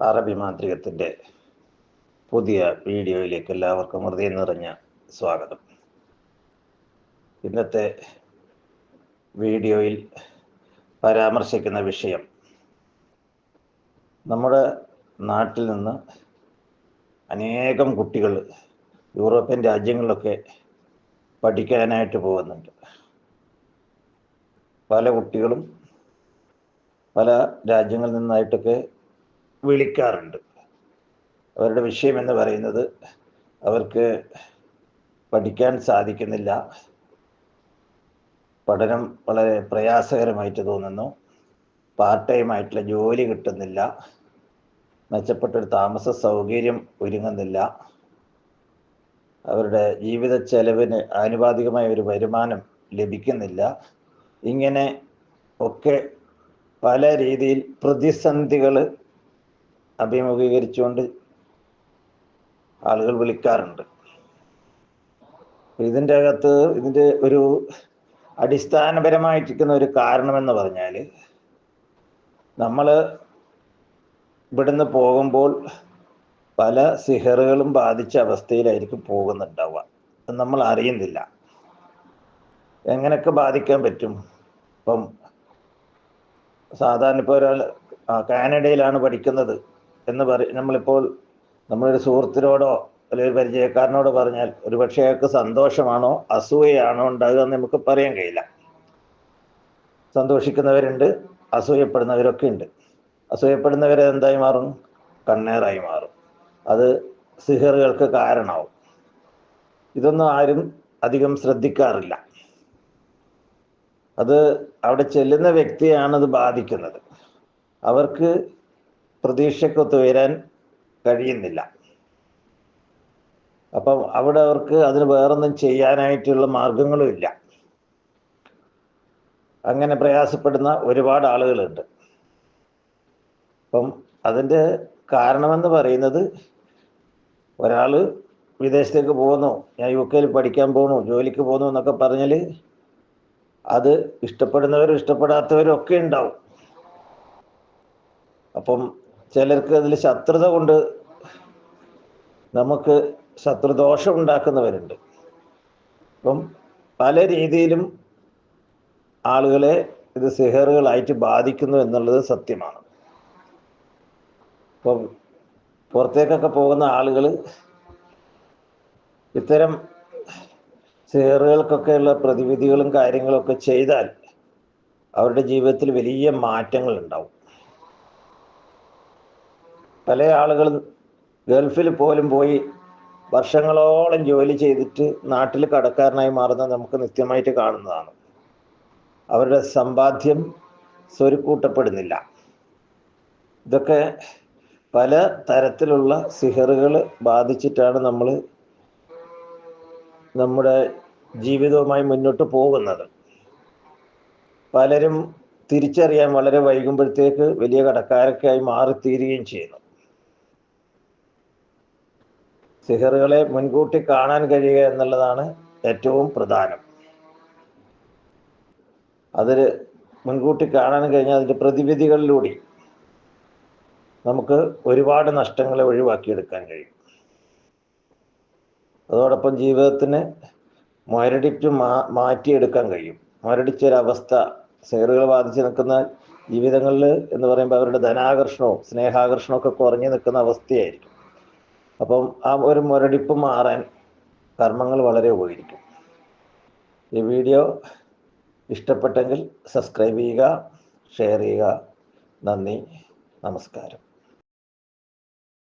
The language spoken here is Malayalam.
അറബി മാന്ത്രികത്തിന്റെ പുതിയ വീഡിയോയിലേക്ക് എല്ലാവർക്കും ഹൃദയം നിറഞ്ഞ സ്വാഗതം. ഇന്നത്തെ വീഡിയോയിൽ പരാമർശിക്കുന്ന വിഷയം നമ്മുടെ നാട്ടിൽ നിന്ന് അനേകം കുട്ടികൾ യൂറോപ്യൻ രാജ്യങ്ങളിലൊക്കെ പഠിക്കാനായിട്ട് പോകുന്നുണ്ട്. പല കുട്ടികളും പല രാജ്യങ്ങളിൽ നിന്നായിട്ടൊക്കെ വിളിക്കാറുണ്ട്. അവരുടെ വിഷയം എന്ന് പറയുന്നത് അവർക്ക് പഠിക്കാൻ സാധിക്കുന്നില്ല. പഠനം വളരെ പ്രയാസകരമായിട്ട് തോന്നുന്നു. പാർട്ട് ടൈം ആയിട്ടുള്ള ജോലി കിട്ടുന്നില്ല. മെച്ചപ്പെട്ടൊരു താമസ സൗകര്യം ഒരുങ്ങുന്നില്ല. അവരുടെ ജീവിത ചെലവിന് ആനുപാതികമായ ഒരു വരുമാനം ലഭിക്കുന്നില്ല. ഇങ്ങനെ ഒക്കെ പല രീതിയിൽ പ്രതിസന്ധികൾ അഭിമുഖീകരിച്ചുകൊണ്ട് ആളുകൾ വിളിക്കാറുണ്ട്. ഇതിന്റെ അകത്ത് ഇതിന്റെ ഒരു അടിസ്ഥാനപരമായിട്ടിരിക്കുന്ന ഒരു കാരണമെന്ന് പറഞ്ഞാൽ നമ്മൾ ഇവിടുന്ന് പോകുമ്പോൾ പല സിഹറുകളും ബാധിച്ച അവസ്ഥയിലായിരിക്കും പോകുന്നുണ്ടാവുക. നമ്മൾ അറിയുന്നില്ല. എങ്ങനെയൊക്കെ ബാധിക്കാൻ പറ്റും? ഇപ്പം സാധാരണ ഇപ്പോൾ ഒരാൾ കാനഡയിലാണ് പഠിക്കുന്നത്. എന്ന് പറ നമ്മളിപ്പോൾ നമ്മളൊരു സുഹൃത്തിനോടോ അല്ലെങ്കിൽ പരിചയക്കാരനോട് പറഞ്ഞാൽ ഒരു പക്ഷേ അയാൾക്ക് സന്തോഷമാണോ അസൂയയാണോ ഉണ്ടാകുക എന്ന് നമുക്ക് പറയാൻ കഴിയില്ല. സന്തോഷിക്കുന്നവരുണ്ട് അസൂയപ്പെടുന്നവരൊക്കെ ഉണ്ട്. അസൂയപ്പെടുന്നവരെ എന്തായി മാറും? കണ്ണേറായി മാറും. അത് സിഹറുകൾക്ക് കാരണമാവും. ഇതൊന്നും ആരും അധികം ശ്രദ്ധിക്കാറില്ല. അത് അവിടെ ചെല്ലുന്ന വ്യക്തിയാണത് ബാധിക്കുന്നത്. അവർക്ക് പ്രതീക്ഷക്കൊത്ത് വരാൻ കഴിയുന്നില്ല. അപ്പം അവിടെ അവർക്ക് അതിന് വേറൊന്നും ചെയ്യാനായിട്ടുള്ള മാർഗങ്ങളും ഇല്ല. അങ്ങനെ പ്രയാസപ്പെടുന്ന ഒരുപാട് ആളുകളുണ്ട്. അപ്പം അതിന്റെ കാരണമെന്ന് പറയുന്നത് ഒരാൾ വിദേശത്തേക്ക് പോകുന്നു ഞാൻ യു കെയിൽ പഠിക്കാൻ പോകുന്നു ജോലിക്ക് പോകുന്നു എന്നൊക്കെ പറഞ്ഞാൽ അത് ഇഷ്ടപ്പെടുന്നവരും ഇഷ്ടപ്പെടാത്തവരും ഒക്കെ ഉണ്ടാവും. അപ്പം ചിലർക്ക് അതിൽ ശത്രുത കൊണ്ട് നമുക്ക് ശത്രുദോഷം ഉണ്ടാക്കുന്നവരുണ്ട്. അപ്പം പല രീതിയിലും ആളുകളെ ഇത് സിഹറുകളായിട്ട് ബാധിക്കുന്നു എന്നുള്ളത് സത്യമാണ്. അപ്പം പുറത്തേക്കൊക്കെ പോകുന്ന ആളുകൾ ഇത്തരം സിഹറുകൾക്കൊക്കെയുള്ള പ്രതിവിധികളും കാര്യങ്ങളൊക്കെ ചെയ്താൽ അവരുടെ ജീവിതത്തിൽ വലിയ മാറ്റങ്ങൾ ഉണ്ടാവും പല ആളുകൾ ഗൾഫിൽ പോലും പോയി വർഷങ്ങളോളം ജോലി ചെയ്തിട്ട് നാട്ടിൽ കടക്കാരനായി മാറുന്നത് നമുക്ക് നിത്യമായിട്ട് കാണുന്നതാണ്. അവരുടെ സമ്പാദ്യം സ്വരുക്കൂട്ടപ്പെടുന്നില്ല. ഇതൊക്കെ പല തരത്തിലുള്ള സിഹറുകൾ ബാധിച്ചിട്ടാണ് നമ്മൾ നമ്മുടെ ജീവിതവുമായി മുന്നോട്ട് പോകുന്നത്. പലരും തിരിച്ചറിയാൻ വളരെ വൈകുമ്പോഴത്തേക്ക് വലിയ കടക്കാരൊക്കെ ആയി മാറിത്തീരുകയും ചെയ്യുന്നു. സിഹറുകളെ മുൻകൂട്ടി കാണാൻ കഴിയുക എന്നുള്ളതാണ് ഏറ്റവും പ്രധാനം. അതിൽ മുൻകൂട്ടി കാണാൻ കഴിഞ്ഞാൽ അതിന്റെ പ്രതിവിധികളിലൂടെ നമുക്ക് ഒരുപാട് നഷ്ടങ്ങളെ ഒഴിവാക്കിയെടുക്കാൻ കഴിയും. അതോടൊപ്പം ജീവിതത്തിന് മുരടിച്ച് മാ മാറ്റിയെടുക്കാൻ കഴിയും. മുരടിച്ചൊരവസ്ഥ സിഹറുകൾ ബാധിച്ച് നിൽക്കുന്ന ജീവിതങ്ങളിൽ എന്ന് പറയുമ്പോൾ അവരുടെ ധനാകർഷണവും സ്നേഹാകർഷണവും ഒക്കെ കുറഞ്ഞു നിൽക്കുന്ന അവസ്ഥയായിരിക്കും. അപ്പം ആ ഒരു മുരടിപ്പ് മാറാൻ കർമ്മങ്ങൾ വളരെ ഉപകരിക്കും. ഈ വീഡിയോ ഇഷ്ടപ്പെട്ടെങ്കിൽ സബ്സ്ക്രൈബ് ചെയ്യുക ഷെയർ ചെയ്യുക. നന്ദി നമസ്കാരം.